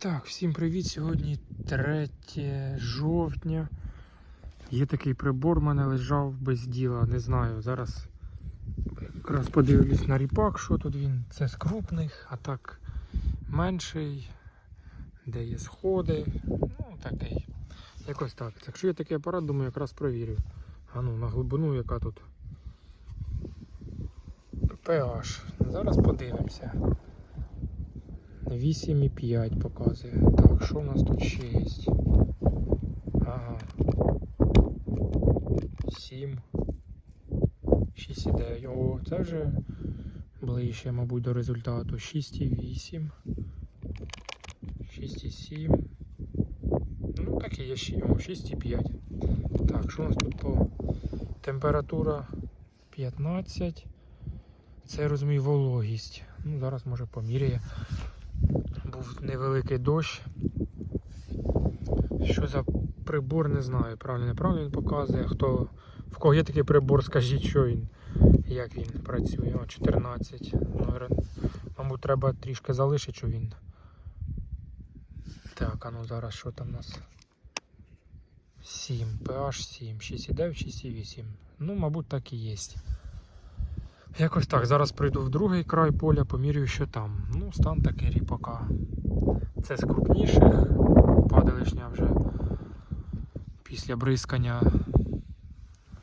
Так, всім привіт. Сьогодні 3 жовтня. Є такий прибор, в мене лежав без діла, не знаю. Зараз якраз подивлюсь на ріпак, що тут він. Це з крупних, а так менший, де є сходи. Ну, такий. Якось так. Якщо є такий апарат, думаю, якраз провірю. А ну, на глибину, яка тут. PH. Зараз подивимося. 8,5 показує. Так, що у нас тут ще є? Ага. 7. 6,9. О, це вже ближче, мабуть, до результату. 6,8. 6,7. Ну, так і є ще. О, 6,5. Так, що у нас тут по температура 15. Це я розумію вологість. Ну, зараз може поміряє. Був невеликий дощ. Що за прибор, не знаю. Правильно, неправильно він показує. Хто, в кого є такий прибор, скажіть, що він, як він працює. О, 14. Ну, мабуть, треба трішки залишити, що він. Так, а ну зараз що там у нас? 7, PH 7, 6,9, 6,8. Ну, мабуть, так і є. Якось так. Зараз прийду в другий край поля, помірюю, що там. Ну, стан такий ріпака. Це з крупніших. Падалишня вже після бризкання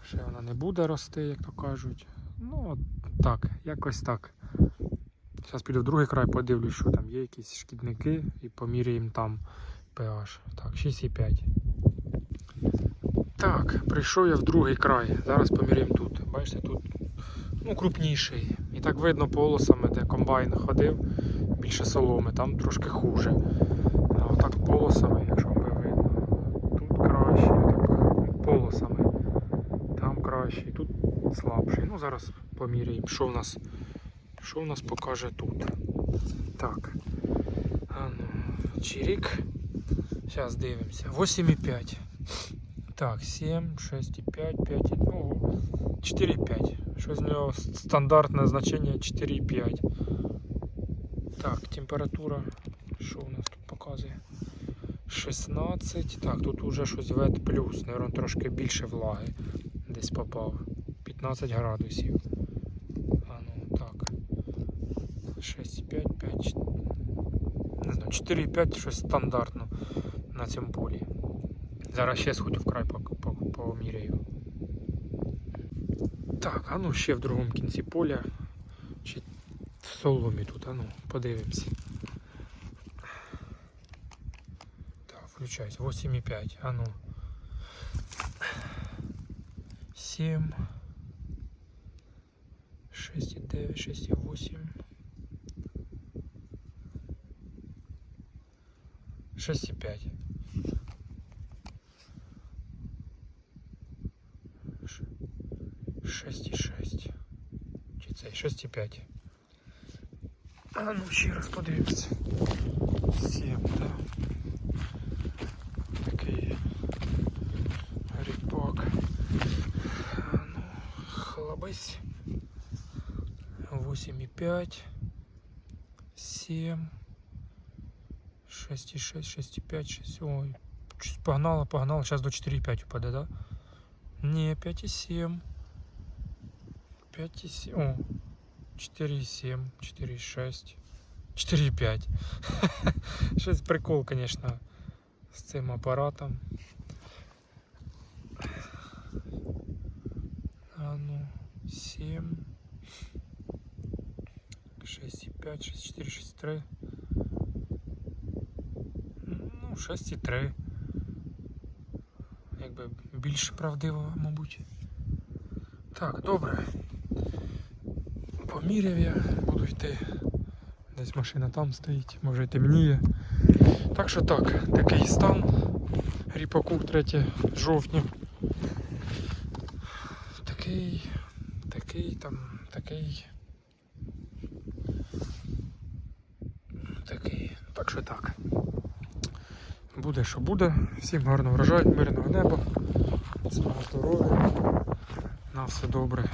ще вона не буде рости, як то кажуть. Ну, так, якось так. Зараз піду в другий край, подивлюсь, що там є якісь шкідники і поміряємо там pH. Так, 6,5. Так, прийшов я в другий край. Зараз поміряємо тут. Бачите, тут ну, крупніший. І так видно полосами, де комбайн ходив, більше соломи, там трошки хуже. А отак полосами, якщо би видно, тут краще, так полосами. Там краще, тут слабший. Ну, зараз поміряємо, що в нас, що в нас покаже тут. Так. А ну, чирік. Зараз дивимося. 8,5. Так, 7, 6,5, 5, ну, 4,5. Що з нього стандартне значення 4,5. Так, температура. Що у нас тут показує? 16. Так, тут уже щось вет плюс. Наверно, трошки більше влаги десь попав. 15 градусів. А ну так. 6,5, 5. Не знаю, 4,5 щось стандартно на цьому полі. Зараз ще сходю в край пок- пок- поміряю. Так, а ну ще в другому кінці поля. Чи в соломі тут, а ну, подивимось. Так, включайся. 8,5, а ну. 7. 6,9, 6,8. 6,5. 6,6. Чи це 6,5. А ну ще раз подивимося. 7, так. Такий ріпак. А ну, хлобись. 8,5. 7. 6,6, 6,5, 6. Ой, погнала, погнала. Сейчас до 4,5 упаде, да? Не, 5,7. 5,7. О, 4,7, 4,6, 4,5. Щось прикол, конечно, з цим апаратом. А ну, 7, 6,5, 6,4, 6,3. Ну, 6,3. Якби більш правдиво, мабуть. Так, добре. Поміряв я, буду йти. Десь машина там стоїть, може темніє. Так що так, такий стан. Ріпаку 3 жовтня. Такий, такий там, такий. Такий. Так що так. Буде, що буде. Всім гарного врожаю, мирного неба, міцного здоров'я. На все добре.